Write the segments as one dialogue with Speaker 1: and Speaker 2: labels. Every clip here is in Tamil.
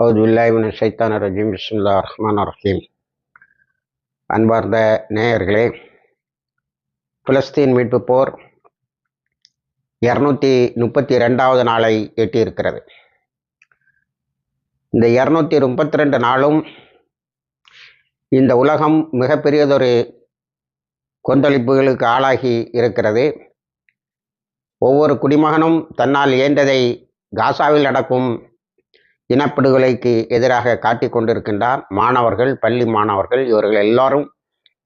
Speaker 1: அவுது பில்லாஹிமின் சைத்தான ரஜீம். பிஸ்மில்லா ரஹ்மான் ரஹீம். அன்பார்ந்த நேயர்களே பிலஸ்தீன் மீட்பு போர் இரநூத்தி முப்பத்தி ரெண்டாவது நாளை எட்டியிருக்கிறது. இந்த இரநூத்தி முப்பத்தி ரெண்டு நாளும் இந்த உலகம் மிகப்பெரியதொரு கொந்தளிப்புகளுக்கு ஆளாகி இருக்கிறது. ஒவ்வொரு குடிமகனும் தன்னால் இயன்றதை காசாவில் நடக்கும் இனப்படுகொலைக்கு எதிராக காட்டிக் கொண்டிருக்கின்றார் மாணவர்கள் பள்ளி மாணவர்கள். இவர்கள் எல்லாரும்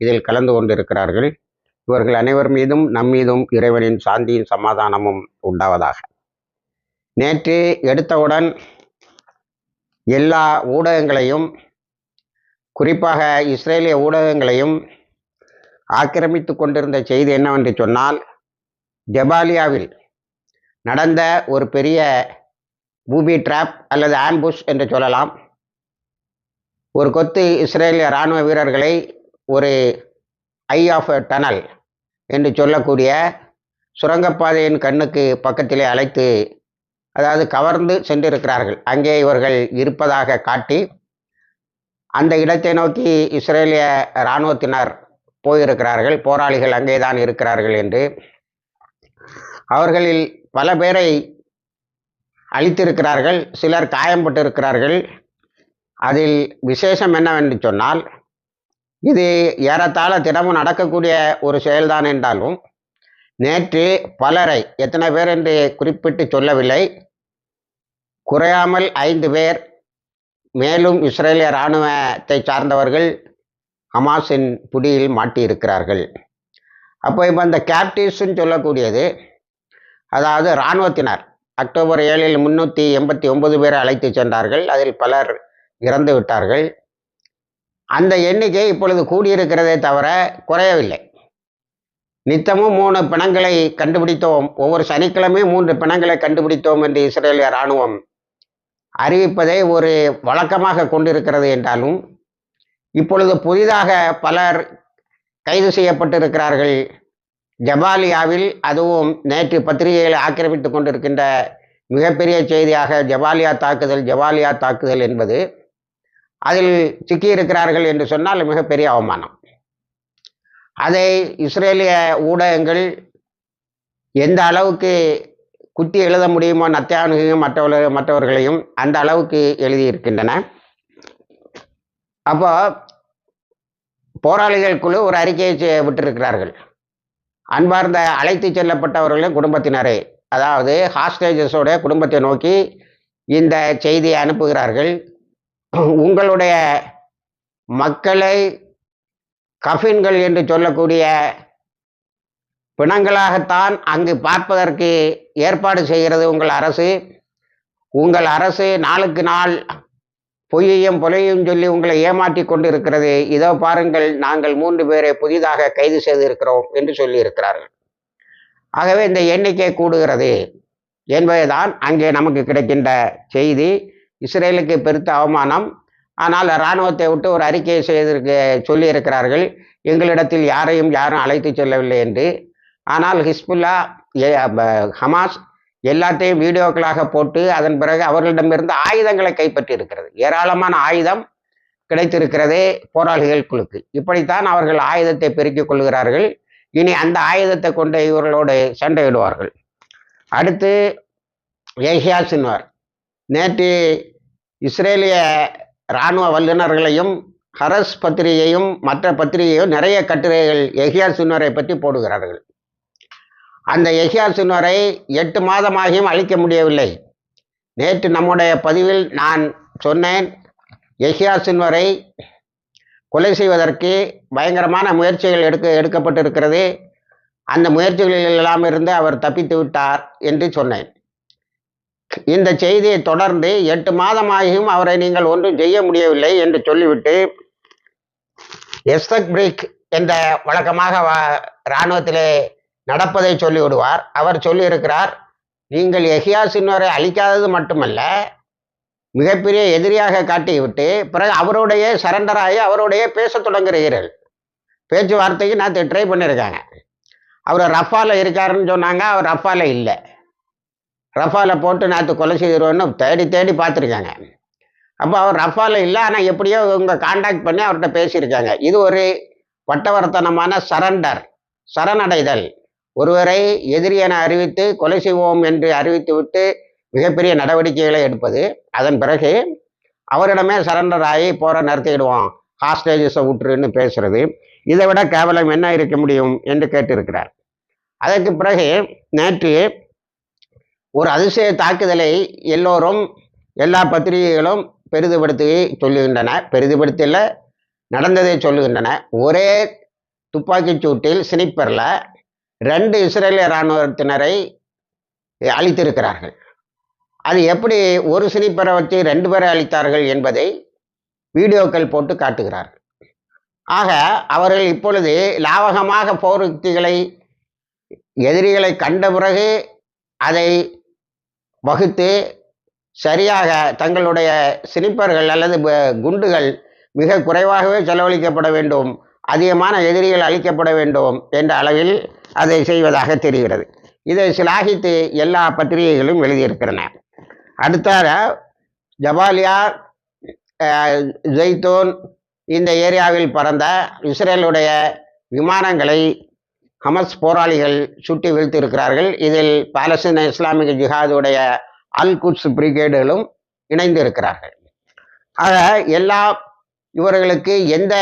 Speaker 1: இதில் கலந்து கொண்டிருக்கிறார்கள். இவர்கள் அனைவர் மீதும் நம் மீதும் இறைவனின் சாந்தியும் சமாதானமும் உண்டாவதாக. நேற்று எடுத்தவுடன் எல்லா ஊடகங்களையும் குறிப்பாக இஸ்ரேலிய ஊடகங்களையும் ஆக்கிரமித்து கொண்டிருந்த செய்தி என்னவென்று சொன்னால் ஜபாலியாவில் நடந்த ஒரு பெரிய பூபி ட்ராப் அல்லது ஆம்புஷ் என்று சொல்லலாம். ஒரு கொத்து இஸ்ரேலிய இராணுவ வீரர்களை ஒரு ஐ ஆஃப் டனல் என்று சொல்லக்கூடிய சுரங்கப்பாதையின் கண்ணுக்கு பக்கத்திலே அழைத்து அதாவது கவர்ந்து சென்றிருக்கிறார்கள். அங்கே இவர்கள் இருப்பதாக காட்டி அந்த இடத்தை நோக்கி இஸ்ரேலிய இராணுவத்தினர் போயிருக்கிறார்கள். போராளிகள் அங்கே தான் இருக்கிறார்கள் என்று. அவர்களில் பல பேரை அழித்திருக்கிறார்கள் சிலர் காயம்பட்டிருக்கிறார்கள். அதில் விசேஷம் என்னவென்று சொன்னால் இது ஏறத்தாழ தினமும் நடக்கக்கூடிய ஒரு செயல்தான் என்றாலும் நேற்று பலரை எத்தனை பேர் என்று குறிப்பிட்டு சொல்லவில்லை குறையாமல் ஐந்து பேர் மேலும் இஸ்ரேலிய இராணுவத்தை சார்ந்தவர்கள் ஹமாஸின் புடியில் மாட்டியிருக்கிறார்கள். அப்போ இப்போ இந்த கேப்டிவ்ஸ்ன்னு சொல்லக்கூடியது அதாவது இராணுவத்தினர் அக்டோபர் ஏழில் முன்னூற்றி எண்பத்தி ஒன்பது பேரை அழைத்து சென்றார்கள். அதில் பலர் இறந்து விட்டார்கள். அந்த எண்ணிக்கை இப்பொழுது கூடியிருக்கிறதே தவிர குறையவில்லை. நித்தமும் மூணு பிணங்களை கண்டுபிடித்தோம். ஒவ்வொரு சனிக்கிழமையும் மூன்று பிணங்களை கண்டுபிடித்தோம் என்று இஸ்ரேலிய இராணுவம் அறிவிப்பதை ஒரு வழக்கமாக கொண்டிருக்கிறது என்றாலும் இப்பொழுது புதிதாக பலர் கைது செய்யப்பட்டிருக்கிறார்கள். ஜபாலியாவில் அதுவும் நேற்று பத்திரிகைகளை ஆக்கிரமித்து கொண்டிருக்கின்ற மிகப்பெரிய செய்தியாக ஜபாலியா தாக்குதல் ஜபாலியா தாக்குதல் என்பது அதில் சிக்கியிருக்கிறார்கள் என்று சொன்னால் மிகப்பெரிய அவமானம். அதை இஸ்ரேலிய ஊடகங்கள் எந்த அளவுக்கு குத்தி எழுத முடியுமோ நத்தியானுகையும் மற்றவர்கள் மற்றவர்களையும் அந்த அளவுக்கு எழுதியிருக்கின்றன. அப்போ போராளிகள் குழு ஒரு அறிக்கையை விட்டிருக்கிறார்கள். அன்பார்ந்த அழைத்து செல்லப்பட்டவர்களின் குடும்பத்தினரே. அதாவது ஹாஸ்டேஜஸோட குடும்பத்தை நோக்கி இந்த செய்தியை அனுப்புகிறார்கள். உங்களுடைய மக்களை கஃபின்கள் என்று சொல்லக்கூடிய பிணங்களாகத்தான் அங்கு பார்ப்பதற்கு ஏற்பாடு செய்கிறது உங்கள் அரசு. உங்கள் அரசு நாளுக்கு நாள் பொய்யையும் பொலையும் சொல்லி உங்களை ஏமாற்றி கொண்டு இருக்கிறது இதோ பாருங்கள் நாங்கள் மூன்று பேரை புதிதாக கைது செய்திருக்கிறோம் என்று சொல்லியிருக்கிறார்கள். ஆகவே இந்த எண்ணிக்கை கூடுகிறது. என்பதுதான் அங்கே நமக்கு கிடைக்கின்ற செய்தி. இஸ்ரேலுக்கு பெருத்த அவமானம். ஆனால் இராணுவத்தை விட்டு ஒரு அறிக்கையை செய்திருக்க சொல்லியிருக்கிறார்கள். எங்களிடத்தில் யாரையும் யாரும் அழைத்து செல்லவில்லை என்று. ஆனால் ஹிஸ்புல்லா ஹமாஸ் எல்லாத்தையும் வீடியோக்களாக போட்டு அதன் பிறகு அவர்களிடமிருந்து ஆயுதங்களை கைப்பற்றி இருக்கிறது ஏராளமான ஆயுதம் கிடைத்திருக்கிறதே போராளிகள் குழுக்கு. இப்படித்தான் அவர்கள் ஆயுதத்தை பெருக்கிக் கொள்கிறார்கள். இனி அந்த ஆயுதத்தை கொண்டு இவர்களோடு சண்டையிடுவார்கள். அடுத்து ஏஷியா சின்வார். நேற்று இஸ்ரேலிய இராணுவ வல்லுநர்களையும் ஹரஸ் பத்திரிகையும் மற்ற பத்திரிகையும் நிறைய கட்டுரைகள் எஹியா சின்வரை பற்றி போடுகிறார்கள். அந்த எஹியா சுனரை எட்டு மாதமாகியும் அழிக்க முடியவில்லை. நேற்று நம்முடைய பதிவில் நான் சொன்னேன் எஹியா சுன்வரை கொலை செய்வதற்கு பயங்கரமான முயற்சிகள் எடுக்க எடுக்கப்பட்டிருக்கிறது. அந்த முயற்சிகளில் எல்லாம் இருந்து அவர் தப்பித்து விட்டார் என்று சொன்னேன். இந்த செய்தியை தொடர்ந்து எட்டு மாதமாகியும் அவரை நீங்கள் ஒன்றும் செய்ய முடியவில்லை என்று சொல்லிவிட்டு எஸ்தக் பிரிக் என்ற வழக்கமாக இராணுவத்திலே நடப்பதை சொல்லிவிடுவார். அவர் சொல்லியிருக்கிறார் நீங்கள் எஹியா சின்னரை அழிக்காதது மட்டுமல்ல மிகப்பெரிய எதிரியாக காட்டிவிட்டு பிறகு அவருடைய சரண்டராகி அவருடைய பேச தொடங்குகிறீர்கள். பேச்சுவார்த்தைக்கு நான் ட்ரை பண்ணியிருக்காங்க. அவர் ரஃபால இருக்காருன்னு சொன்னாங்க அவர் ரஃபால இல்லை. ரஃபால போட்டு நேற்று கொலை செய்திருவோன்னு தேடி தேடி பார்த்துருக்காங்க. அப்போ அவர் ரஃபால இல்லை ஆனால் எப்படியோ இவங்க காண்டாக்ட் பண்ணி அவர்கிட்ட பேசியிருக்காங்க. இது ஒரு வட்டவர்த்தனமான சரண்டர் சரணடைதல். ஒருவரை எதிரி என அறிவித்து கொலை செய்வோம் என்று அறிவித்துவிட்டு மிகப்பெரிய நடவடிக்கைகளை எடுப்பது. அதன் பிறகு அவரிடமே சரண்டர் ஆகி போற நிறுத்திடுவோம். ஹாஸ்டேஜஸை விட்டுருன்னு பேசுறது. இதை விட கேவலம் என்ன இருக்க முடியும் என்று கேட்டிருக்கிறார். அதற்கு பிறகு நேற்று ஒரு அதிசய தாக்குதலை எல்லோரும் எல்லா பத்திரிகைகளும் பெரிதுபடுத்தி சொல்லுகின்றன. பெரிதுபடுத்தல நடந்ததை சொல்லுகின்றன. ஒரே துப்பாக்கிச் சூட்டில் ஸ்னிப்பரில் ரெண்டு இஸ்ரேலிய இராணுவத்தினரை அழித்திருக்கிறார்கள். அது எப்படி ஒரு சினிப்பரை வச்சு ரெண்டு பேரை அழித்தார்கள் என்பதை வீடியோக்கள் போட்டு காட்டுகிறார்கள். ஆக அவர்கள் இப்பொழுது லாவகமாக போர் யுக்திகளை எதிரிகளை கண்ட பிறகு அதை வகுத்து சரியாக தங்களுடைய சினிப்பர்கள் அல்லது குண்டுகள் மிக குறைவாகவே செலவழிக்கப்பட வேண்டும் அதிகமான எதிரிகள் அழிக்கப்பட வேண்டும் என்ற அளவில் அதை செய்வதாக தெரிகிறது. இதை சிலாகித்து எல்லா பத்திரிகைகளும் எழுதியிருக்கிறன அடுத்தார ஜபாலியா ஜெய்தோன் இந்த ஏரியாவில் பறந்த இஸ்ரேலுடைய விமானங்களை ஹமஸ் போராளிகள் சுட்டி வீழ்த்தியிருக்கிறார்கள். இதில் பாலஸ்தீன இஸ்லாமிக ஜிஹாதுடைய அல் குட்ஸ் பிரிகேடுகளும் இணைந்து இருக்கிறார்கள் ஆக எல்லா இவர்களுக்கு எந்த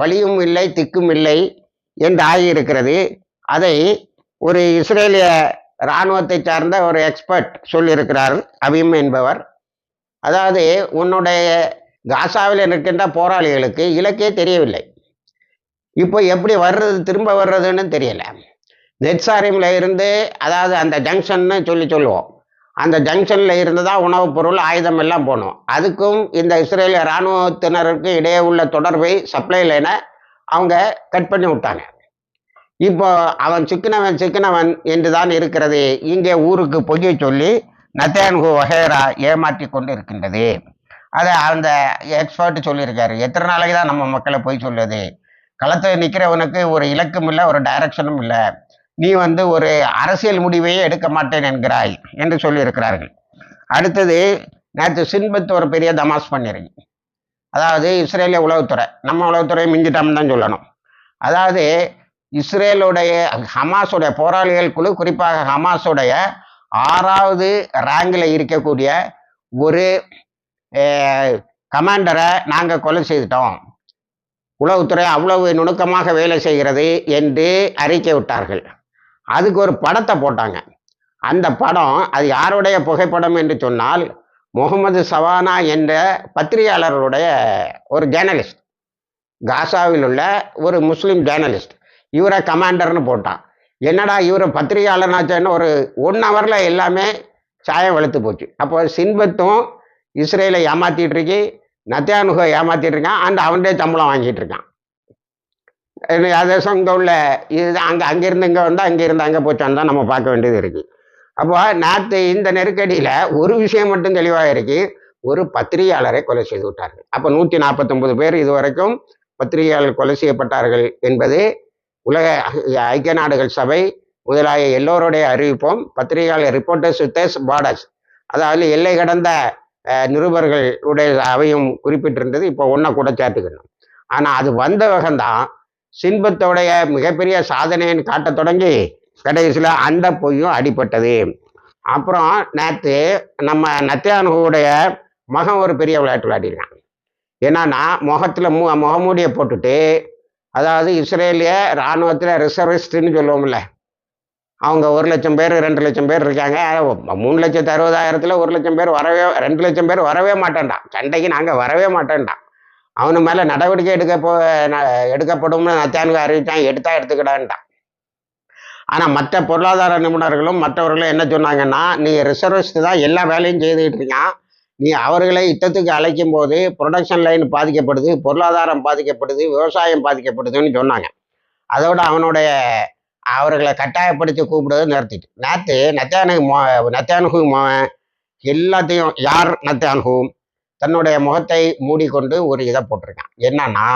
Speaker 1: வழியும் இல்லை திக்கும் இல்லை என்று ஆகியிருக்கிறது. அதை ஒரு இஸ்ரேலிய இராணுவத்தை சார்ந்த ஒரு எக்ஸ்பர்ட் சொல்லியிருக்கிறார் அபிம் என்பவர். அதாவது உன்னுடைய காசாவில் இருக்கின்ற போராளிகளுக்கு இலக்கே தெரியவில்லை. இப்போ எப்படி வர்றது திரும்ப வர்றதுன்னு தெரியல. நெட்சாரிமில் இருந்து அதாவது அந்த ஜங்ஷன்னு சொல்லி சொல்லுவோம். அந்த ஜங்ஷனில் இருந்து தான் உணவுப் பொருள் ஆயுதம் எல்லாம் போகணும். அதுக்கும் இந்த இஸ்ரேலிய இராணுவத்தினருக்கு இடையே உள்ள தொடர்பை சப்ளை லைனை அவங்க கட் பண்ணி விட்டாங்க. இப்போ அவன் சிக்கினவன் சிக்கினவன் என்று தான் இருக்கிறது. இங்கே ஊருக்கு பொய்யை சொல்லி நத்தேன்கு வகைரா ஏமாற்றி கொண்டு இருக்கின்றது அதை அந்த எக்ஸ்பர்ட் சொல்லியிருக்காரு. எத்தனை நாளைக்கு தான் நம்ம மக்களை பொய் சொல்லுது? களத்தில் நிற்கிறவனுக்கு ஒரு இலக்கும் இல்லை ஒரு டைரக்ஷனும் இல்லை. நீ வந்து ஒரு அரசியல் முடிவையே எடுக்க மாட்டேன் என்கிறாய் என்று சொல்லியிருக்கிறார்கள். அடுத்தது நேற்று சின்பத் ஒரு பெரிய தமாஸ் பண்ணிருக்கு. அதாவது இஸ்ரேலிய உளவுத்துறை நம்ம உளவுத்துறையை மிஞ்சிட்டோம்னு தான் சொல்லணும். அதாவது இஸ்ரேலுடைய ஹமாஸுடைய போராளிகள் குழு குறிப்பாக ஹமாஸுடைய ஆறாவது ரேங்கில் இருக்கக்கூடிய ஒரு கமாண்டரை நாங்கள் கொலை செய்துட்டோம். உளவுத்துறை அவ்வளவு நுணுக்கமாக வேலை செய்கிறது என்று அறிக்கை விட்டார்கள். அதுக்கு ஒரு படத்தை போட்டாங்க. அந்த படம் அது யாருடைய புகைப்படம் என்று சொன்னால் முகமது சவானா என்ற பத்திரிகையாளருடைய ஒரு ஜேர்னலிஸ்ட் காசாவில் உள்ள ஒரு முஸ்லீம் ஜேர்னலிஸ்ட் இவரை கமாண்டர்னு போட்டான். என்னடா இவர் பத்திரிகையாளர்னாச்சேன்னு ஒரு ஒன் ஹவரில் எல்லாமே சாயம் வெளுத்து போச்சு. அப்போ சின்பத்தும் இஸ்ரேலை ஏமாற்றிட்டு இருக்கு நத்தியானுகோ ஏமாற்றிட்டு இருக்கான் அண்ட் அவன்டே சம்பளம் வாங்கிட்டு இருக்கான். அதே இங்கே உள்ள இது அங்கே அங்கேருந்து இங்கே வந்தால் அங்கேருந்து அங்கே போச்சான்னு தான் நம்ம பார்க்க வேண்டியது இருக்குது அப்போ நேற்று இந்த நெருக்கடியில் ஒரு விஷயம் மட்டும் தெளிவாக இருக்கு. ஒரு பத்திரிகையாளரை கொலை செய்து விட்டார்கள். அப்போ நூற்றி நாற்பத்தொம்பது பேர் இதுவரைக்கும் பத்திரிகையாளர் கொலை செய்யப்பட்டார்கள் என்பது உலக ஐக்கிய நாடுகள் சபை முதலாய எல்லோருடைய அறிவிப்போம் பத்திரிகையாளர் ரிப்போர்ட்டர்ஸ் வித் பார்டர்ஸ் அதாவது எல்லை கடந்த நிருபர்களுடைய அவையும் குறிப்பிட்டிருந்தது. இப்போ ஒன்றை கூட சேர்த்துக்கணும். ஆனால் அது வந்த வகம்தான் சின்பத்தோடைய மிகப்பெரிய சாதனைன்னு காட்டத் தொடங்கி கடைசியில் அந்த பொய்யும் அடிபட்டது. அப்புறம் நேற்று நம்ம நத்தியானுடைய மகன் ஒரு பெரிய விளையாட்டு விளையாடிருக்கான். என்னன்னா முகத்தில் மு முகமூடியை போட்டுட்டு அதாவது இஸ்ரேலிய இராணுவத்தில் ரிசர்விஸ்ட்னு சொல்லுவோம்ல. அவங்க ஒரு லட்சம் பேர் ரெண்டு லட்சம் பேர் இருக்காங்க. மூணு லட்சத்து அறுபதாயிரத்தில் ஒரு லட்சம் பேர் வரவே ரெண்டு லட்சம் பேர் வரவே மாட்டேன்டான். சண்டைக்கு நாங்கள் வரவே மாட்டேன்டான். அவனு மேலே நடவடிக்கை எடுக்க போ ந- எடுக்கப்படும்னு நத்தானுக்கு அறிவித்தான் எடுத்தா எடுத்துக்கிடான்ட்டான். ஆனால் மற்ற பொருளாதார நிபுணர்களும் மற்றவர்களும் என்ன சொன்னாங்கன்னா நீ ரிசர்விஸ்ட் தான் எல்லா வேலையும் செய்துக்கிட்டு இருக்கான் நீ அவர்களை யுத்தத்துக்கு அழைக்கும் போது ப்ரொடக்ஷன் லைன் பாதிக்கப்படுது பொருளாதாரம் பாதிக்கப்படுது விவசாயம் பாதிக்கப்படுதுன்னு சொன்னாங்க. அதோட அவனுடைய அவர்களை கட்டாயப்படுத்தி கூப்பிடுறத நிறுத்திட்டு. நேற்று நத்தியானு நத்தியானுகு எல்லாத்தையும் யார் நத்தியானுகும் தன்னுடைய முகத்தை மூடிக்கொண்டு ஒரு இதை போட்டிருக்கான். என்னன்னா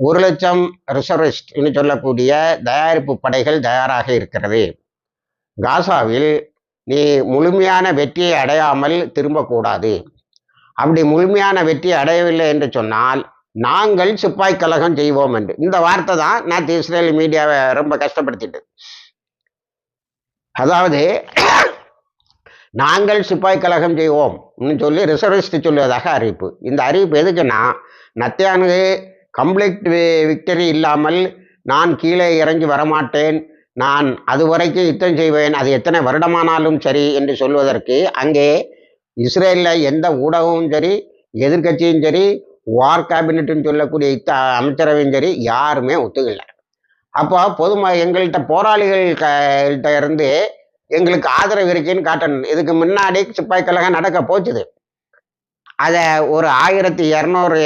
Speaker 1: ஒரு லட்சம் ரிசர்விஸ்ட்னு சொல்லக்கூடிய தயாரிப்பு படைகள் தயாராக இருக்கிறது. காசாவில் நீ முழுமையான வெற்றியை அடையாமல் திரும்பக்கூடாது. அப்படி முழுமையான வெற்றி அடையவில்லை என்று சொன்னால் நாங்கள் சிப்பாய் கழகம் செய்வோம் என்று. இந்த வார்த்தை தான் நான் இஸ்ரேல் மீடியாவை ரொம்ப கஷ்டப்படுத்திட்டு. அதாவது நாங்கள் சிப்பாய் கழகம் செய்வோம் சொல்லி ரிசர்விஸ்ட் சொல்லுவதாக அறிவிப்பு. இந்த அறிவிப்பு எதுக்குன்னா நத்தியானு கம்ப்ளீட் விக்டரி இல்லாமல் நான் கீழே இறங்கி வரமாட்டேன். நான் அதுவரைக்கும் யுத்தம் செய்வேன் அது எத்தனை வருடமானாலும் சரி என்று சொல்வதற்கு அங்கே இஸ்ரேலில் எந்த ஊடகமும் சரி எதிர்க்கட்சியும் சரி வார் கேபினட்னு சொல்லக்கூடிய இத்த அமைச்சரவையும் சரி யாருமே ஒத்துக்கல. அப்போ பொதும எங்கள்கிட்ட போராளிகள் கிட்ட இருந்து எங்களுக்கு ஆதரவு இருக்குன்னு காட்டணும். இதுக்கு முன்னாடி சிப்பாய் கழகம் நடக்க போச்சுது. அதை ஒரு ஆயிரத்தி இரநூறு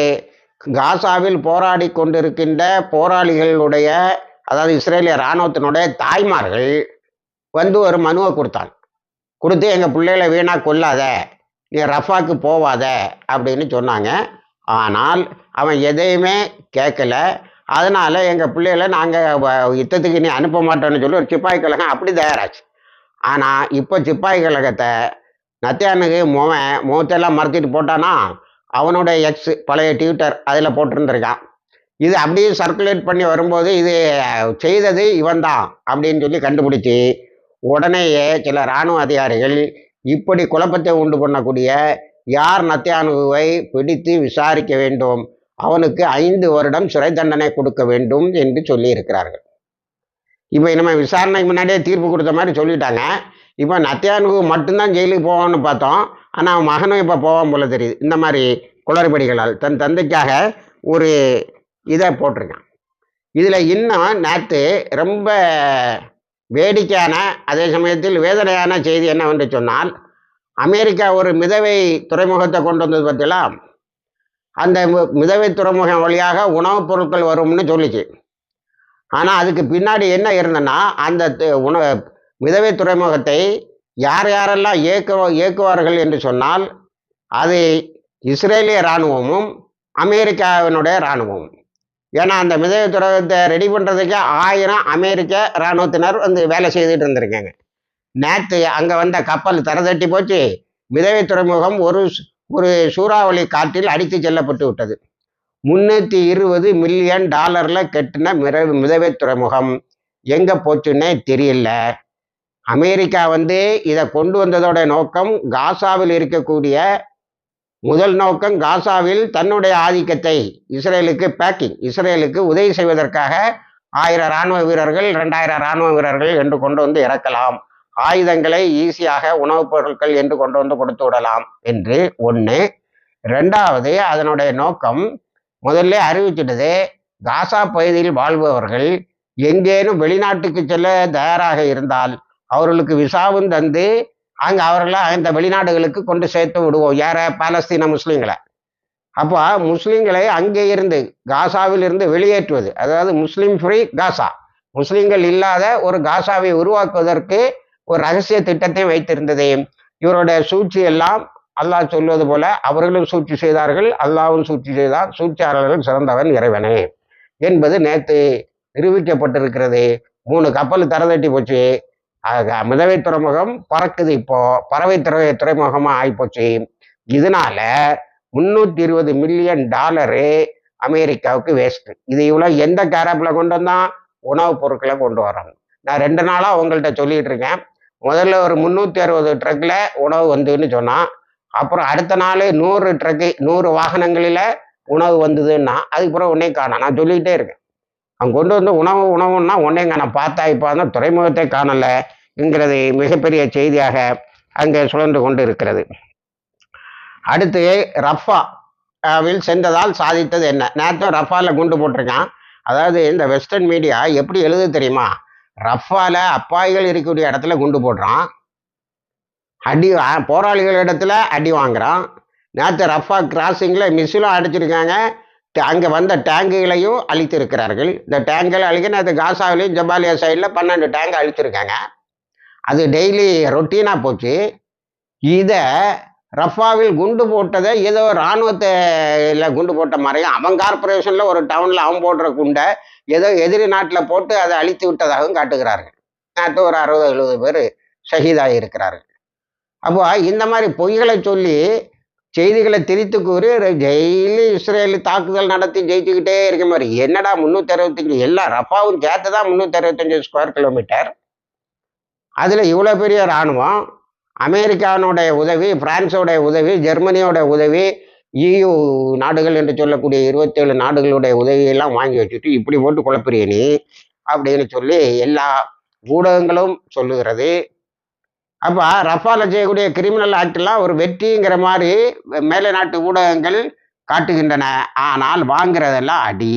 Speaker 1: காசாவில் போராடி கொண்டிருக்கின்ற போராளிகளுடைய அதாவது இஸ்ரேலிய இராணுவத்தினுடைய தாய்மார்கள் வந்து ஒரு மனுவை கொடுத்தான் கொடுத்து எங்கள் பிள்ளைகளை வீணாக கொல்லாத நீ ரஃபாக்கு போவாத அப்படின்னு சொன்னாங்க. ஆனால் அவன் எதையுமே கேட்கல. அதனால் எங்கள் பிள்ளைகளை நாங்கள் யுத்தத்துக்கு நீ அனுப்ப மாட்டோம்னு சொல்லி ஒரு சிப்பாய் கழகம் அப்படி தயாராச்சு. ஆனால் இப்போ சிப்பாய் கழகத்தை நத்தியானுக்கு முவன் முகத்தெல்லாம் மறைச்சிட்டு போட்டானா? அவனுடைய எக்ஸ் பழைய ட்விட்டர் அதில் போட்டிருந்திருக்கான். இது அப்படியே சர்க்குலேட் பண்ணி வரும்போது இது செய்தது இவன் தான் அப்படின்னு சொல்லி கண்டுபிடிச்சி உடனேயே சில இராணுவ அதிகாரிகள் இப்படி குழப்பத்தை உண்டு பண்ணக்கூடிய யார் நத்தியானுவை பிடித்து விசாரிக்க வேண்டும்? அவனுக்கு ஐந்து வருடம் சிறை தண்டனை கொடுக்க வேண்டும் என்று சொல்லி இருக்கிறார்கள் இப்போ நம்ம விசாரணைக்கு முன்னாடியே தீர்ப்பு கொடுத்த மாதிரி சொல்லிட்டாங்க. இப்போ நத்தியானுகு மட்டும்தான் ஜெயிலுக்கு போவோம்னு பார்த்தோம். ஆனால் மகனும் இப்போ போவான் போல தெரியுது. இந்த மாதிரி குளறுபடிகளால் தன் தந்தைக்காக ஒரு இதை போட்டிருக்கான். இதில் இன்னும் நேற்று ரொம்ப வேடிக்கையான அதே சமயத்தில் வேதனையான செய்தி என்னவென்று சொன்னால் அமெரிக்கா ஒரு மிதவை துறைமுகத்தை கொண்டு வந்தது பற்றிலாம் அந்த மிதவை துறைமுகம் வழியாக உணவுப் பொருட்கள் வரும்னு சொல்லிச்சு. ஆனால் அதுக்கு பின்னாடி என்ன இருந்ததுன்னா அந்த து- உண மிதவை துறைமுகத்தை யார் யாரெல்லாம் இயக்கு இயக்குவார்கள் என்று சொன்னால் அது இஸ்ரேலிய இராணுவமும் அமெரிக்காவினுடைய இராணுவமும். ஏன்னா அந்த மிதவை துரகத்தை ரெடி பண்ணுறதுக்கு ஆயிரம் அமெரிக்க இராணுவத்தினர் வந்து வேலை செய்துட்டு இருந்திருக்காங்க. நேற்று அங்கே வந்த கப்பல் தரதட்டி போச்சு. மிதவை துறைமுகம் ஒரு ஒரு சூறாவளி காற்றில் அடித்து செல்லப்பட்டு விட்டது. முன்னூற்றி இருபது மில்லியன் டாலரில் கட்டின மிர மிதவை துறைமுகம். எங்கே போச்சுன்னே தெரியல. அமெரிக்கா வந்து இதை கொண்டு வந்ததோட நோக்கம் காசாவில் இருக்கக்கூடிய முதல் நோக்கம் காசாவில் தன்னுடைய ஆதிக்கத்தை இஸ்ரேலுக்கு பேக்கிங் இஸ்ரேலுக்கு உதவி செய்வதற்காக ஆயிரம் இராணுவ வீரர்கள் ரெண்டாயிரம் இராணுவ வீரர்கள் என்று கொண்டு வந்து இறக்கலாம். ஆயுதங்களை ஈஸியாக உணவுப் பொருட்கள் என்று கொண்டு வந்து கொடுத்து விடலாம் என்று ஒன்று ரெண்டாவது அதனுடைய நோக்கம் முதல்ல அறிவிச்சிட்டது காசா பகுதியில் வாழ்பவர்கள் எங்கேனும் வெளிநாட்டுக்கு செல்ல தயாராக இருந்தால் அவர்களுக்கு விசாவும் தந்து அங்கே அவர்களை அந்த வெளிநாடுகளுக்கு கொண்டு சேர்த்து விடுவோம். யார? பாலஸ்தீன முஸ்லீம்களை. அப்போ முஸ்லீம்களை அங்கே இருந்து காசாவில் இருந்து வெளியேற்றுவது. அதாவது முஸ்லீம் ஃப்ரீ காசா. முஸ்லீம்கள் இல்லாத ஒரு காசாவை உருவாக்குவதற்கு ஒரு ரகசிய திட்டத்தை வைத்திருந்தது. இவருடைய சூழ்ச்சி எல்லாம் அல்லாஹ் சொல்வது போல அவர்களும் சூழ்ச்சி செய்தார்கள் அல்லாவும் சூழ்ச்சி செய்தார். சூழ்ச்சியாளர்கள் சிறந்தவன் இறைவனே என்பது நேற்று நிரூபிக்கப்பட்டிருக்கிறது. மூணு கப்பல் தரதட்டி போச்சு. மிதவை துறைமுகம் பறக்குது இப்போ. பறவை துறை துறைமுகமாக ஆகிப்போச்சு இதனால முன்னூத்தி இருபது மில்லியன் டாலரு அமெரிக்காவுக்கு வேஸ்ட் இது இவ்வளோ எந்த கேரப்பில் கொண்டு வந்தான்? உணவுப் பொருட்களை கொண்டு வரோம் நான் ரெண்டு நாளாக அவங்கள்ட்ட சொல்லிட்டு இருக்கேன். முதல்ல ஒரு முந்நூற்றி அறுபது ட்ரக்கில் உணவு வந்துன்னு சொன்னான் அப்புறம் அடுத்த நாள் நூறு ட்ரக்கு நூறு வாகனங்களில் உணவு வந்ததுன்னா அதுக்கப்புறம் உன்னே காணும். நான் சொல்லிக்கிட்டே இருக்கேன். அவன் கொண்டு வந்து உணவு உணவுன்னா உடனே நான் பார்த்தா இப்போ அந்த துறைமுகத்தை காணலைங்கிறது மிகப்பெரிய செய்தியாக அங்கே சுழன்று கொண்டு இருக்கிறது அடுத்து ரஃபா வில் சென்றதால் சாதித்தது என்ன? நேற்றும் ரஃபாவில் குண்டு போட்டிருக்கான். அதாவது இந்த வெஸ்டர்ன் மீடியா எப்படி எழுது தெரியுமா? ரஃபாவில் அப்பாய்கள் இருக்கக்கூடிய இடத்துல குண்டு போடுறான். அடி போராளிகள் இடத்துல அடி வாங்குறான். நேற்று ரஃபா கிராசிங்கில் மிஸ்ஸிலும் அடிச்சிருக்காங்க. அங்கே வந்த டேங்குகளையும் அழித்திருக்கிறார்கள். இந்த டேங்குகளை அழிக்க அது காசாவிலையும் ஜபாலியா சைடில் பன்னெண்டு டேங்க் அழிச்சிருக்காங்க அது டெய்லி ரொட்டீனாக போச்சு. இதை ரஃபாவில் குண்டு போட்டதை ஏதோ இராணுவத்தில் குண்டு போட்ட மாதிரியும் அவன் கார்பரேஷனில் ஒரு டவுனில் அவன் போடுற குண்டை ஏதோ எதிரி நாட்டில் போட்டு அதை அழித்து விட்டதாகவும் காட்டுகிறார்கள். நேற்று ஒரு அறுபது எழுபது பேர் ஷஹீதாக இருக்கிறார்கள் அப்போ இந்த மாதிரி பொய்களை சொல்லி செய்திகளை திரித்து கூறி டெய்லி இஸ்ரேல் தாக்குதல் நடத்தி ஜெயிச்சுக்கிட்டே இருக்க மாதிரி. என்னடா முந்நூற்றி அறுபத்தஞ்சு எல்லா ரஃபாவும் சேர்த்து தான் முந்நூற்றி அறுபத்தஞ்சு ஸ்கொயர் கிலோமீட்டர் அதில் இவ்வளோ பெரிய இராணுவம் அமெரிக்கானுடைய உதவி பிரான்ஸோடைய உதவி ஜெர்மனியோட உதவி இயு நாடுகள் என்று சொல்லக்கூடிய இருபத்தேழு நாடுகளுடைய உதவியெல்லாம் வாங்கி வச்சுட்டு இப்படி போட்டு குழப்புறிய நீ? அப்படின்னு சொல்லி எல்லா ஊடகங்களும் சொல்லுகிறது. அப்போ ரஃபால செய்யக்கூடிய கிரிமினல் ஆக்டெல்லாம் ஒரு வெற்றிங்கிற மாதிரி மேலை நாட்டு ஊடகங்கள் காட்டுகின்றன. ஆனால் வாங்குறதெல்லாம் அடி.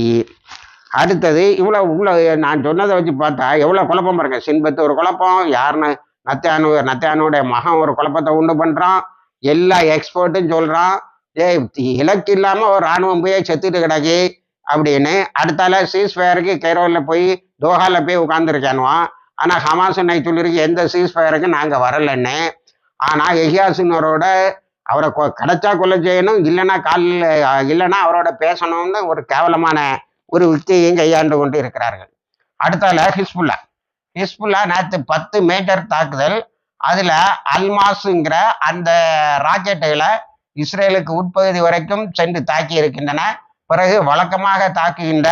Speaker 1: அடுத்தது இவ்வளோ உள்ள நான் சொன்னதை வச்சு பார்த்தா எவ்வளோ குழப்பம் பாருங்க சின்பத்து ஒரு குழப்பம் யாருன்னு நத்தியானு நத்தியானுடைய மகன் ஒரு குழப்பத்தை உண்டு பண்ணுறான் எல்லா எக்ஸ்பர்ட்டும் சொல்கிறான் ஏய் இலக்கு இல்லாமல் ஒரு இராணுவம் போய் செத்துட்டு கிடக்கு அப்படின்னு அடுத்தால சீஸ் ஃபயருக்கு கைரோவில் போய் தோஹாவில் போய் உட்காந்துருக்கானுவான் ஆனால் ஹமாஸ் இன்னைக்கு சொல்லியிருக்கு எந்த சீஸ் ஃபயருக்கு நாங்கள் வரலன்னு. ஆனால் எஹியாசினரோட அவரை கொ கிடைச்சா கொலை செய்யணும் இல்லைன்னா காலில் இல்லைன்னா அவரோட பேசணும்னு ஒரு கேவலமான ஒரு யுக்தியையும் கையாண்டு கொண்டு இருக்கிறார்கள். அடுத்தால ஹிஸ்புல்லா. ஹிஸ்புல்லா நேற்று பத்து மீட்டர் தாக்குதல் அதில் அல்மாஸுங்கிற அந்த ராக்கெட்டுகளை இஸ்ரேலுக்கு உட்பகுதி வரைக்கும் சென்று தாக்கி இருக்கின்றன. பிறகு வழக்கமாக தாக்குகின்ற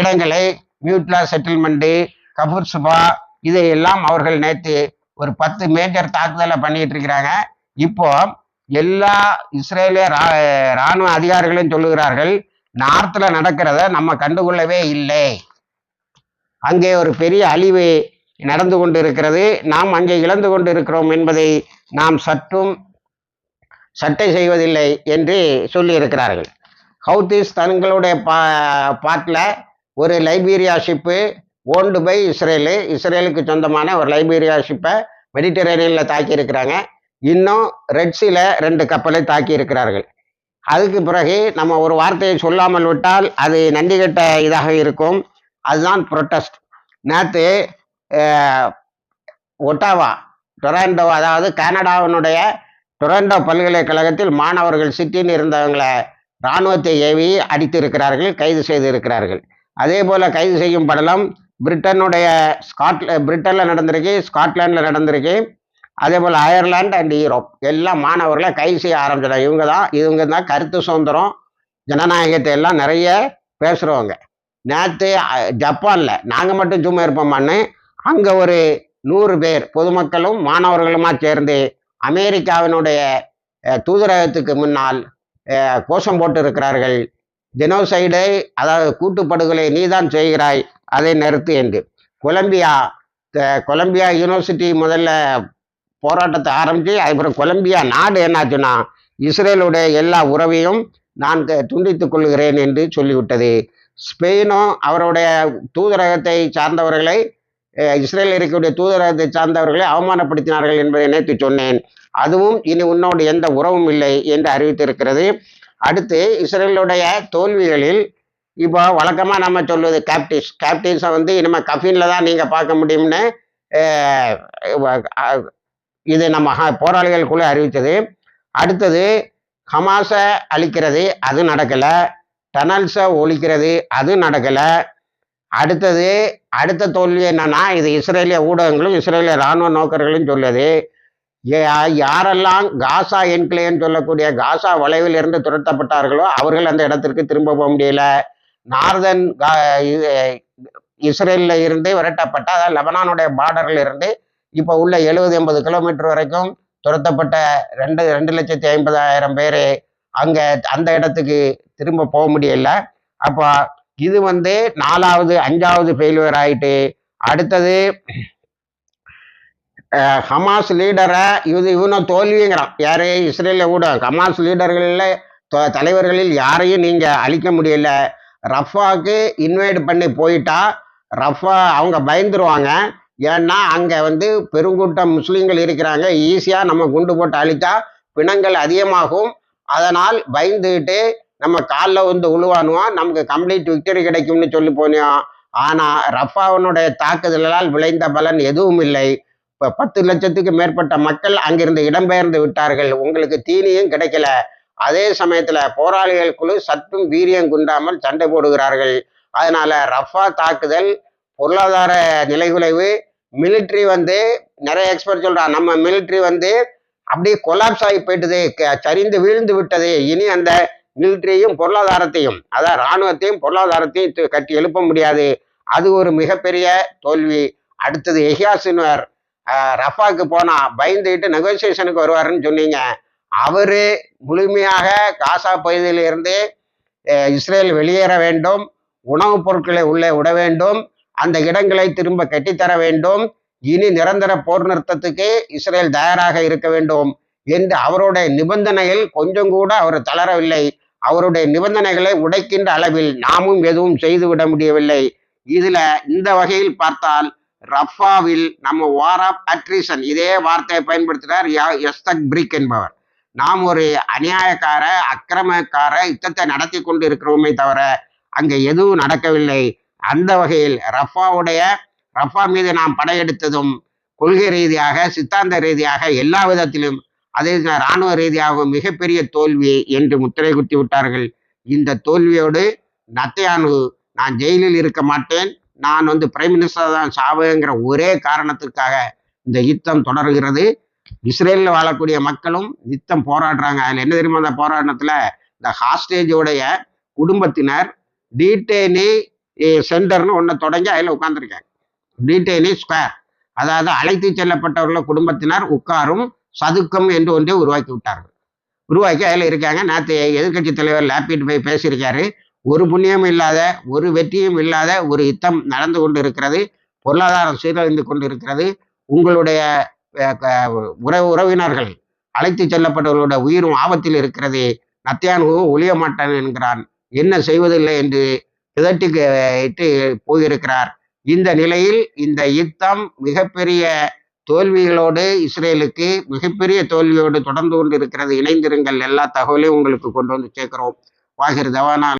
Speaker 1: இடங்களை மியூட்லா செட்டில்மெண்ட்டு கபூர்சுபா இதையெல்லாம் அவர்கள் நேற்று ஒரு பத்து மேஜர் தாக்குதலை பண்ணிட்டு இருக்கிறாங்க இப்போ எல்லா இஸ்ரேலிய ரா- ராணுவ அதிகாரிகளும் சொல்லுகிறார்கள் நார்த்தில் நடக்கிறத நம்ம கண்டுகொள்ளவே இல்லை. அங்கே ஒரு பெரிய அழிவு நடந்து கொண்டு இருக்கிறது நாம் அங்கே இழந்து கொண்டு இருக்கிறோம் என்பதை நாம் சற்றும் சட்டை செய்வதில்லை என்று சொல்லியிருக்கிறார்கள். ஹவுத்திஸ் தங்களுடைய பா பாட்டில் ஒரு Liberia ship owned by Israel. இஸ்ரேலுக்கு சொந்தமான ஒரு லைபீரியா ஷிப்பை மெடிட்டரேனியனில் தாக்கி இருக்கிறாங்க இன்னும் ரெட்ஸில் ரெண்டு கப்பலை தாக்கி இருக்கிறார்கள் அதுக்கு பிறகு நம்ம ஒரு வார்த்தையை சொல்லாமல் விட்டால் அது நன்றி இதாக இருக்கும். அதுதான் ப்ரொட்டஸ்ட் நேற்று ஒட்டாவா டொராண்டோ அதாவது கனடாவினுடைய டொராண்டோ பல்கலைக்கழகத்தில் மாணவர்கள் சிட்டின்னு இருந்தவங்களை இராணுவத்தை ஏவி அடித்திருக்கிறார்கள் கைது செய்திருக்கிறார்கள். அதே போல் கைது செய்யும் படலம் பிரிட்டனுடைய ஸ்காட்ல பிரிட்டனில் நடந்திருக்கு ஸ்காட்லாண்டில் நடந்திருக்கு. அதே போல் அயர்லாந்து அண்ட் யூரோப் எல்லா மாணவர்களை கைது செய்ய ஆரம்பிச்சிடும் இவங்க தான் இவங்க தான் கருத்து சுதந்திரம் ஜனநாயகத்தை எல்லாம் நிறைய பேசுகிறவங்க நேற்று ஜப்பானில் நாங்கள் மட்டும் சும்மா இருப்போமான்னு அங்கே ஒரு நூறு பேர் பொதுமக்களும் மாணவர்களுமா சேர்ந்து அமெரிக்காவினுடைய தூதரகத்துக்கு முன்னால் கோஷம் போட்டு இருக்கிறார்கள். ஜெனோசைடை அதாவது கூட்டுப்படுகொலை நீதான் செய்கிறாய் அதை நிறுத்து என்று. கொலம்பியா த- கொலம்பியா யூனிவர்சிட்டி முதல்ல போராட்டத்தை ஆரம்பித்து அதுக்கப்புறம் கொலம்பியா நாடு என்னாச்சுன்னா இஸ்ரேலுடைய எல்லா உறவையும் நான் துண்டித்துக் கொள்கிறேன் என்று சொல்லிவிட்டது. ஸ்பெயினும் அவருடைய தூதரகத்தை சார்ந்தவர்களை இஸ்ரேல் இருக்கக்கூடிய தூதரகத்தை சார்ந்தவர்களை அவமானப்படுத்தினார்கள் என்பதை நினைத்து சொன்னேன். அதுவும் இனி உன்னோடு எந்த உறவும் இல்லை என்று அறிவித்திருக்கிறது. அடுத்து இஸ்ரேலுடைய தோல்விகளில் இப்போ வழக்கமாக நம்ம சொல்வது கேப்டிஸ் கேப்டிஸை வந்து இனிமேல் கஃபீனில் தான் நீங்கள் பார்க்க முடியும்னு இது நம்ம போராளிகளுக்குள்ளே போராளிகள் குழு அறிவித்தது. அடுத்தது ஹமாஸை அழிக்கிறது அது நடக்கலை. டனல்ஸை ஒழிக்கிறது அது நடக்கலை. அடுத்தது அடுத்த தோல்வி என்னன்னா இது இஸ்ரேலிய ஊடகங்களும் இஸ்ரேலிய இராணுவ நோக்கர்களும் சொல்லுது. யாரெல்லாம் காசா என்கிளேன்னு சொல்லக்கூடிய காசா வளைவில் இருந்து துரத்தப்பட்டார்களோ அவர்கள் அந்த இடத்திற்கு திரும்ப போக முடியல. நார்தன் இஸ்ரேலில் இருந்து விரட்டப்பட்ட அதாவது லெபனானுடைய பார்டர்ல இருந்து இப்போ உள்ள எழுபது எண்பது கிலோமீட்டர் வரைக்கும் துரத்தப்பட்ட ரெண்டு ரெண்டு லட்சத்தி ஐம்பதாயிரம் பேர் அங்கே அந்த இடத்துக்கு திரும்ப போக முடியல. அப்போ இது வந்து நாலாவது அஞ்சாவது ஃபெயிலியர் ஆயிட்டு அடுத்தது ஹமாஸ் லீடரை இது இவனும் தோல்விங்கிறான். யாரே? இஸ்ரேலில் கூட ஹமாஸ் லீடர்களில் தலைவர்களில் யாரையும் நீங்கள் அழிக்க முடியல. ரஃபாக்கு இன்வைட் பண்ணி போயிட்டா ரஃபா அவங்க பயந்துருவாங்க. ஏன்னா அங்கே வந்து பெருங்கூட்டம் முஸ்லீம்கள் இருக்கிறாங்க. ஈஸியாக நம்ம குண்டு போட்டு அழித்தா பிணங்கள் அதிகமாகும். அதனால் பயந்துக்கிட்டு நம்ம காலில் வந்து உழுவானுவோம் நமக்கு கம்ப்ளீட் விக்டரி கிடைக்கும்னு சொல்லி போனோம் ஆனால் ரஃபாவனுடைய தாக்குதலால் விளைந்த பலன் எதுவும் இல்லை. இப்போ பத்து லட்சத்துக்கு மேற்பட்ட மக்கள் அங்கிருந்து இடம்பெயர்ந்து விட்டார்கள். உங்களுக்கு தீனியும் கிடைக்கல. அதே சமயத்தில் போராளிகள் குழு சற்றும் வீரியம் குண்டாமல் சண்டை போடுகிறார்கள். அதனால ரஃபா தாக்குதல் பொருளாதார நிலைகுலைவு மிலிட்ரி வந்து நிறைய எக்ஸ்பர்ட் சொல்றா நம்ம மிலிட்ரி வந்து அப்படியே கொலாப்ஸ் ஆகி போயிட்டது சரிந்து வீழ்ந்து விட்டது. இனி அந்த மிலிட்டரியையும் பொருளாதாரத்தையும் அதாவது இராணுவத்தையும் பொருளாதாரத்தையும் கட்டி எழுப்ப முடியாது. அது ஒரு மிகப்பெரிய தோல்வி. அடுத்தது எஹியாசின்வர். ரஃபாக்கு போனா பயந்துகிட்டு நெகோசியேஷனுக்கு வருவாருன்னு சொன்னீங்க. அவரு முழுமையாக காசா பகுதியிலிருந்து இஸ்ரேல் வெளியேற வேண்டும் உணவுப் பொருட்களை உள்ளே விட வேண்டும் அந்த இடங்களை திரும்ப கட்டித்தர வேண்டும் இனி நிரந்தர போர் நிறுத்தத்துக்கு இஸ்ரேல் தயாராக இருக்க வேண்டும் என்று அவருடைய நிபந்தனையில் கொஞ்சம் கூட அவர் தளரவில்லை. அவருடைய நிபந்தனைகளை உடைக்கின்ற அளவில் நாமும் எதுவும் செய்துவிட முடியவில்லை. இதுல இந்த வகையில் பார்த்தால் ரஃபாவில் நம்ம வார் ஆஃப் அட்ரிஷன் இதே வார்த்தையை பயன்படுத்துகிறார் யா- எஸ்தக் பிரிக் என்பவர். நாம் ஒரு அநியாயக்கார அக்கிரமக்கார யுத்தத்தை நடத்தி கொண்டு இருக்கிறோமே தவிர அங்கே எதுவும் நடக்கவில்லை. அந்த வகையில் ரஃபாவுடைய ரஃபா மீது நாம் படையெடுத்ததும் கொள்கை ரீதியாக சித்தாந்த ரீதியாக எல்லா விதத்திலும் அதே இராணுவ ரீதியாகவும் மிகப்பெரிய தோல்வி என்று முத்திரை குத்தி விட்டார்கள். இந்த தோல்வியோடு நத்தையானு நான் ஜெயிலில் இருக்க மாட்டேன். நான் வந்து பிரைம் மினிஸ்டர் தான் சாவேங்கிற ஒரே காரணத்துக்காக இந்த யுத்தம் தொடர்கிறது. இஸ்ரேலில் வாழக்கூடிய மக்களும் யுத்தம் போராடுறாங்க. அதில் என்ன தெரியுமா அந்த போராட்டத்தில்? இந்த ஹாஸ்டேஜோடைய குடும்பத்தினர் டீட்டெயினி சென்டர்னு ஒன்று தொடங்கி அதில் உட்காந்துருக்காங்க டீட்டெயினி ஸ்கொயர் அதாவது அழைத்து செல்லப்பட்டவர்கள குடும்பத்தினர் உட்காரும் சதுக்கம் என்று ஒன்றை உருவாக்கி விட்டார்கள். உருவாக்கி அதில் இருக்காங்க. நேற்று எதிர்க்கட்சி தலைவர் லேப்பிட்டு போய் பேசியிருக்காரு. ஒரு புண்ணியமும் இல்லாத ஒரு வெற்றியும் இல்லாத ஒரு யுத்தம் நடந்து கொண்டு இருக்கிறது பொருளாதாரம் சீரழிந்து கொண்டு இருக்கிறது உங்களுடைய க- உறவு உறவினர்கள் அழைத்து செல்லப்பட்டவர்களோட உயிரும் ஆபத்தில் இருக்கிறது. நத்தியானுவும் ஒளிய மாட்டான் என்கிறான். என்ன செய்வதில்லை என்று திதட்டி இட்டு போயிருக்கிறார். இந்த நிலையில் இந்த யுத்தம் மிகப்பெரிய தோல்விகளோடு இஸ்ரேலுக்கு மிகப்பெரிய தோல்வியோடு தொடர்ந்து கொண்டு இருக்கிறது இணைந்திருங்கள். எல்லா தகவலையும் உங்களுக்கு கொண்டு வந்து சேர்க்கிறோம். வாகிர் தவானா.